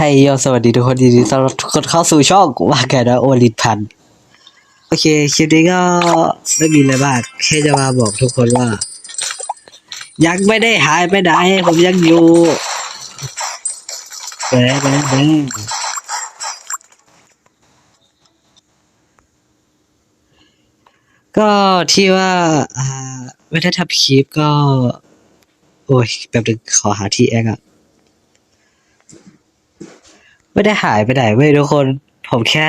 ให้ยอสวัสดีทุกคนยินดีต้อนรับทุกคนเข้าสู่ช่องว่าแกนะโอลินพัน โอเค คลิปนี้ก็ไม่มีอะไรมากแค่จะมาบอกทุกคนว่า ยังไม่ได้หายไปไหนผมยังอยู่แหมแหมแหมก็ที่ว่าอ่าไม่ได้ทำคลิปก็ โอ้ยแป๊บนึงขอหาที่แอคอะ ไม่ได้หายไปไหนเว้ยทุกคน ผมแค่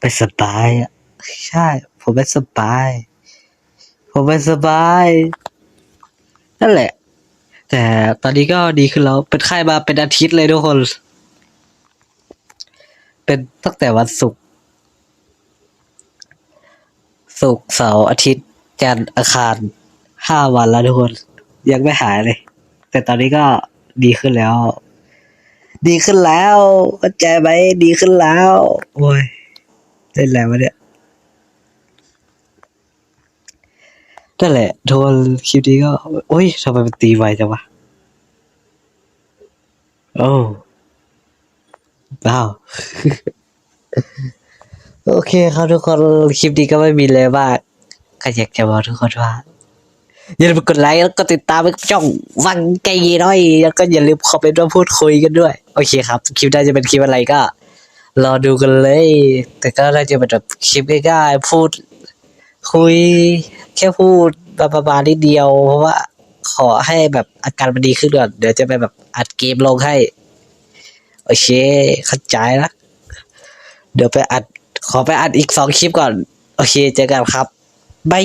ไปสบายอะใช่ ผมไปสบาย ผมไปสบายนั่นแหละ แต่ตอนนี้ก็ดีขึ้นแล้ว เป็นไข้มาเป็นอาทิตย์เลยทุกคน เป็นตั้งแต่วันศุกร์ศุกร์เสาร์อาทิตย์จันทร์อังคารห้าวันแล้วทุกคน ยังไม่หายเลย แต่ตอนนี้ก็ดีขึ้นแล้ว ดีขึ้นแล้วเข้าใจไหมดีขึ้นแล้ว โอ้ยเล่นแล้ววะเนี่ยนั่นแหละโทนคลิปนี้ก็ โอ้ยทำไมมันตีไวจังวะโอ้ว้าวโอเคครับทุกคน คลิปนี้ก็ไม่มีเลยมากก็อยากจะบอกทุกคนว่า อย่าลืมกดไลค์แล้วก็ติดตามช่องวังไกยีน้อย แล้วก็อย่าลืมคอมเมนต์มาพูดคุยกันด้วย โอเคครับ คลิปหน้าจะเป็นคลิปอะไรก็ รอดูกันเลย แต่ก็น่าจะเป็นแบบคลิปง่ายๆพูด คุย แค่พูดประมาณนิดเดียว เพราะว่าขอให้แบบอาการมันดีขึ้นก่อน เดี๋ยวจะไปแบบอัดเกมลงให้ โอเคเข้าใจนะเดี๋ยวไปอัด ขอไปอัดอีกสองคลิปก่อน โอเค เจอกันครับบาย